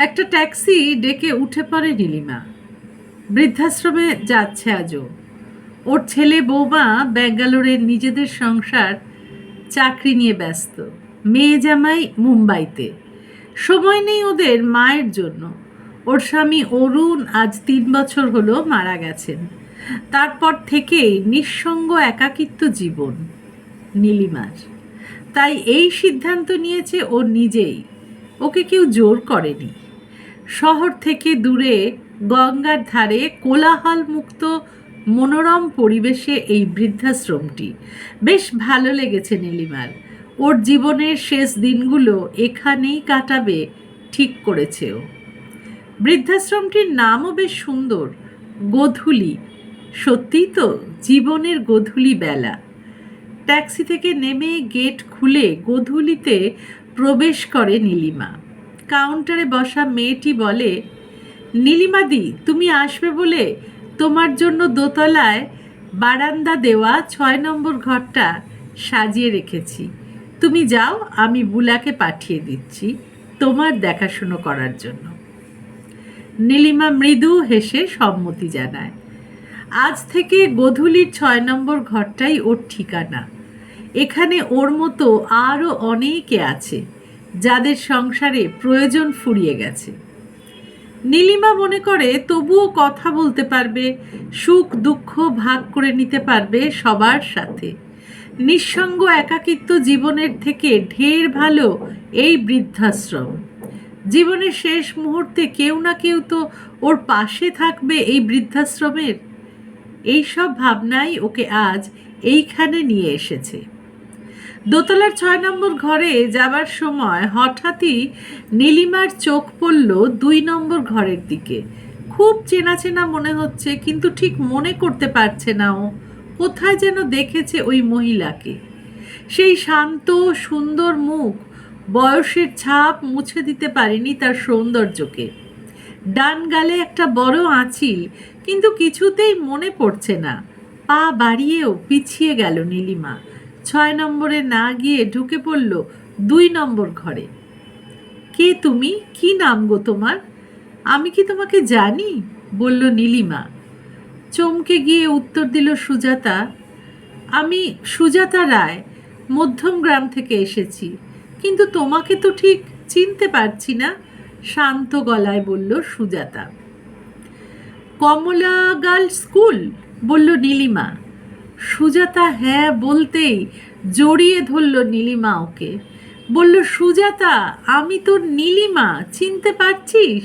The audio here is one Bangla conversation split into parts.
একটা ট্যাক্সি ডেকে উঠে পড়ে নীলিমা। বৃদ্ধাশ্রমে যাচ্ছে আজও। ওর ছেলে বৌমা ব্যাঙ্গালোরের নিজেদের সংসার, চাকরি নিয়ে ব্যস্ত। মেয়ে জামাই মুম্বাইতে। সময় নেই ওদের মায়ের জন্য। ওর স্বামী অরুণ আজ তিন বছর হলো মারা গেছেন। তারপর থেকেই নিঃসঙ্গ একাকিত্ব জীবন নীলিমার। তাই এই সিদ্ধান্ত নিয়েছে ও নিজেই। ওকে কেউ জোর করেনি। শহর থেকে দূরে গঙ্গার ধারে কোলাহল মুক্ত মনোরম পরিবেশে এই বৃদ্ধাশ্রমটি। বেশ ভালো লেগেছে নীলিমার। ওর জীবনের শেষ দিনগুলো এখানেই কাটাবে, ঠিক করেছে ও বৃদ্ধাশ্রমটির নামও বেশ সুন্দর, গোধূলি। সত্যিই তো জীবনের গোধূলি বেলা। ট্যাক্সি থেকে নেমে গেট খুলে গোধূলিতে প্রবেশ করে নীলিমা। কাউন্টারে বসা মেয়েটি বলে নীলিমাদি তুমি আসবে বলে তোমার জন্য দোতলায় বারান্দা দেওয়া ছয় নম্বর ঘরটা সাজিয়ে রেখেছি। তুমি যাও, আমি বুলাকে পাঠিয়ে দিচ্ছি তোমার দেখাশুনো করার জন্য। নীলিমা মৃদু হেসে সম্মতি জানায়। আজ থেকে গধূলির ছয় নম্বর ঘরটাই ওর ঠিকানা। এখানে ওর মতো আরও অনেকে আছে। যাদের সংসারে প্রয়োজন ফুরিয়ে গেছে। নীলিমা মনে করে, তবুও কথা বলতে পারবে, সুখ, দুঃখ ভাগ করে নিতে পারবে সবার সাথে। নিঃসঙ্গ একাকিত্ব জীবনের থেকে ঢের ভালো এই বৃদ্ধাশ্রম। জীবনের শেষ মুহূর্তে কেউ না কেউ তো ওর পাশে থাকবে এই বৃদ্ধাশ্রমের। এইসব ভাবনাই ওকে আজ এইখানে নিয়ে এসেছে। দোতলার ছয় নম্বর ঘরে যাবার সময় হঠাৎই নীলিমার চোখ পড়ল দুই নম্বর ঘরের দিকে। খুব চেনা চেনা মনে হচ্ছে, কিন্তু ঠিক মনে করতে পারছে না ও। কোথায় যেন দেখেছে ওই মহিলাকে। সেই শান্ত, সুন্দর মুখ, বয়সের ছাপ মুছে দিতে পারেনি তার সৌন্দর্যকে। ডান গালে একটা বড় আঁচিল, কিন্তু কিছুতেই মনে পড়ছে না। পা বাড়িয়েও পিছিয়ে গেল নীলিমা। ছয় নম্বরে না গিয়ে ঢুকে পড়ল দুই নম্বর ঘরে। কে তুমি? কি নাম গো তোমার? আমি কি তোমাকে জানি? বলল নীলিমা। চমকে গিয়ে উত্তর দিল সুজাতা, আমি সুজাতা রায়, মধ্যম গ্রাম থেকে এসেছি। কিন্তু তোমাকে তো ঠিক চিনতে পারছি না, শান্ত গলায় বলল সুজাতা। কমলা গার্ল স্কুল? বলল নীলিমা। সুজাতা হ্যাঁ বলতেই জড়িয়ে ধরল নীলিমা ওকে। বলল, সুজাতা, আমি তোর নীলিমা, চিনতে পারছিস?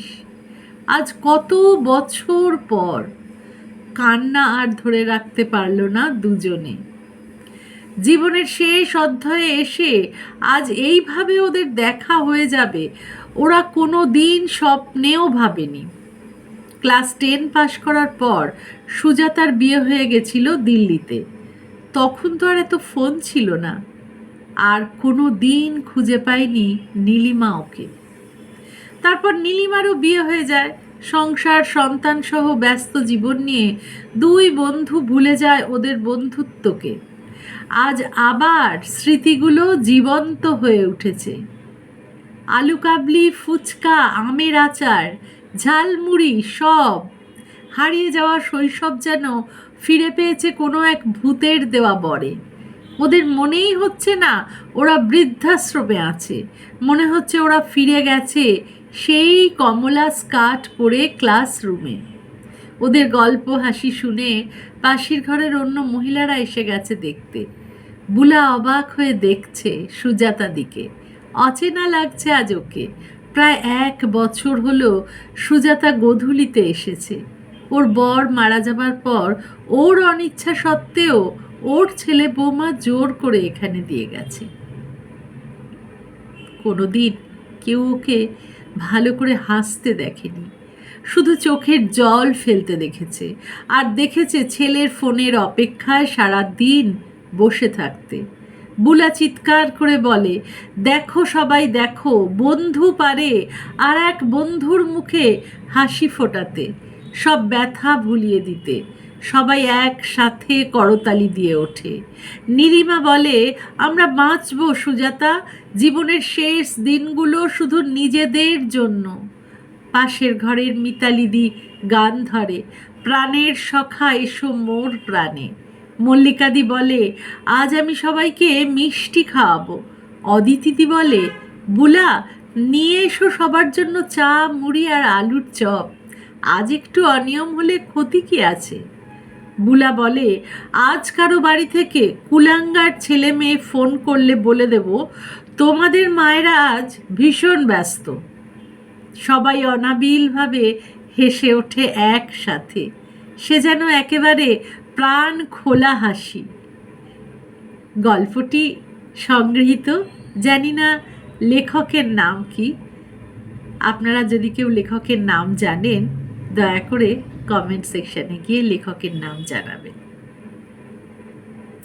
আজ কত বছর পর। কান্না আর ধরে রাখতে পারল না দুজনে। জীবনের শেষ অধ্যায়ে এসে আজ এইভাবে ওদের দেখা হয়ে যাবে, ওরা কোনো দিন স্বপ্নেও ভাবেনি। ক্লাস টেন পাশ করার পর সুজাতার বিয়ে হয়ে গেছিল দিল্লিতে। তখন তো আর এত ফোন ছিল না। আর কোনো দিন খুঁজে পায়নি নীলিমা ওকে। তারপর নীলিমারও বিয়ে হয়ে যায়। সংসার সন্তান সহ ব্যস্ত জীবন নিয়ে দুই বন্ধু ভুলে যায় ওদের বন্ধুত্বকে। আজ আবার স্মৃতিগুলো জীবন্ত হয়ে উঠেছে। আলু কাবলি ফুচকা, আমের আচার ঝালমুড়ি সব। হারিয়ে যাওয়া শৈশব যেন ফিরে পেয়েছে কোনো এক ভূতের দেওয়া বরে। ওদের মনেই হচ্ছে না ওরা বৃদ্ধাশ্রমে আছে। মনে হচ্ছে ওরা ফিরে গেছে সেই কমলা স্কার্ট পরে ক্লাসরুমে। ওদের গল্প হাসি শুনে পাশের ঘরের অন্য মহিলারা এসে গেছে দেখতে। বুলা অবাক হয়ে দেখছে সুজাতা দিকে অচেনা লাগছে আজ ওকে। প্রায় এক বছর হলো সুজাতা গোধূলিতে এসেছে। ওর বর মারা যাবার পর ওর অনিচ্ছা সত্ত্বেও ওর ছেলে বৌমা জোর করে এখানে দিয়ে গেছে। কোনোদিন কেউ ওকে ভালো করে হাসতে দেখেনি। শুধু চোখের জল ফেলতে দেখেছে। আর দেখেছে ছেলের ফোনের অপেক্ষায় সারা দিন বসে থাকতে। বুলা চিৎকার করে বলে, দেখো সবাই, দেখো, বন্ধু পারে আর এক বন্ধুর মুখে হাসি ফোটাতে, সব ব্যথা ভুলিয়ে দিতে, সবাই একসাথে করতালি দিয়ে ওঠে। নীলিমা বলে, আমরা বাঁচবো সুজাতা, জীবনের শেষ দিনগুলো শুধু নিজেদের জন্য। পাশের ঘরের মিতালিদি গান ধরে, প্রাণের সখা, এসো মোর প্রাণে। মল্লিকাদি বলে, আজ আমি সবাইকে মিষ্টি খাওয়াবো। অদিতিদি বলে, বুলা, নিয়ে এসো সবার জন্য চা, মুড়ি আর আলুর চপ। আজ একটু অনিয়ম হলে ক্ষতি কি আছে? বুলা বলে, আজ কারও বাড়ি থেকে কুলাঙ্গার ছেলে মেয়ে ফোন করলে বলে দেব, তোমাদের মায়েরা আজ ভীষণ ব্যস্ত। সবাই অনাবিলভাবে হেসে ওঠে একসাথে। সে যেন একেবারে প্রাণ খোলা হাসি। গল্পটি সংগৃহীত, জানি না লেখকের নাম কি। আপনারা যদি কেউ লেখকের নাম জানেন, দয়া করে কমেন্ট সেকশানে গিয়ে লেখকের নাম জানাবেন।